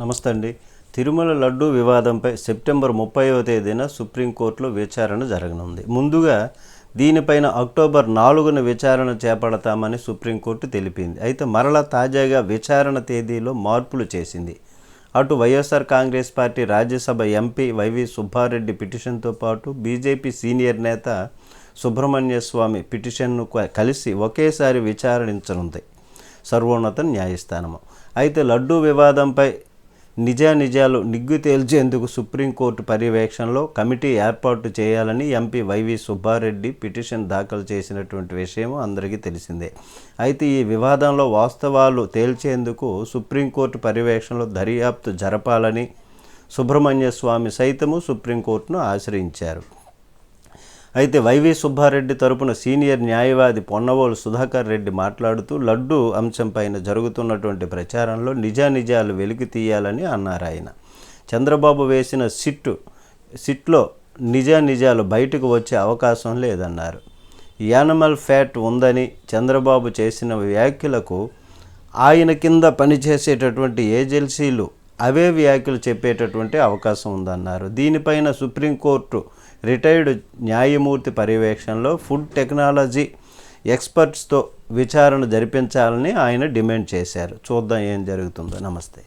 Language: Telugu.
నమస్తే అండి. తిరుమల లడ్డూ వివాదంపై సెప్టెంబర్ ముప్పైవ తేదీన సుప్రీంకోర్టులో విచారణ జరగనుంది. ముందుగా దీనిపైన అక్టోబర్ నాలుగున విచారణ చేపడతామని సుప్రీంకోర్టు తెలిపింది. అయితే మరలా తాజాగా విచారణ తేదీలో మార్పులు చేసింది. అటు YSR Congress party Rajya Sabha MP YV Subba Reddy పిటిషన్తో పాటు బీజేపీ సీనియర్ నేత సుబ్రహ్మణ్య స్వామి పిటిషన్ను కలిసి ఒకేసారి విచారించనుంది. సర్వోన్నత న్యాయస్థానము. అయితే లడ్డూ వివాదంపై నిజానిజాలు నిగ్గు తేల్చేందుకు సుప్రీంకోర్టు పర్యవేక్షణలో కమిటీ ఏర్పాటు చేయాలని ఎంపీ వైవి సుబ్బారెడ్డి పిటిషన్ దాఖలు చేసినటువంటి విషయం అందరికీ తెలిసిందే. అయితే ఈ వివాదంలో వాస్తవాలు తేల్చేందుకు సుప్రీంకోర్టు పర్యవేక్షణలో దర్యాప్తు జరపాలని సుబ్రహ్మణ్య స్వామి సైతము సుప్రీంకోర్టును ఆశ్రయించారు. అయితే వైవి సుబ్బారెడ్డి తరపున సీనియర్ న్యాయవాది పొన్నవోలు సుధాకర్ రెడ్డి మాట్లాడుతూ లడ్డు అంశంపైన జరుగుతున్నటువంటి ప్రచారంలో నిజానిజాలు వెలికి తీయాలని అన్నారు ఆయన. చంద్రబాబు వేసిన సిట్టు సిట్లో నిజానిజాలు బయటకు వచ్చే అవకాశం లేదన్నారు. యానిమల్ ఫ్యాట్ ఉందని చంద్రబాబు చేసిన వ్యాఖ్యలకు ఆయన కింద పనిచేసేటటువంటి ఏజెన్సీలు అవే వ్యాఖ్యలు చెప్పేటటువంటి అవకాశం ఉందన్నారు. దీనిపైన సుప్రీంకోర్టు రిటైర్డ్ న్యాయమూర్తి పర్యవేక్షణలో ఫుడ్ టెక్నాలజీ ఎక్స్పర్ట్స్తో విచారణ జరిపించాలని ఆయన డిమాండ్ చేశారు. చూద్దాం ఏం జరుగుతుందో. నమస్తే.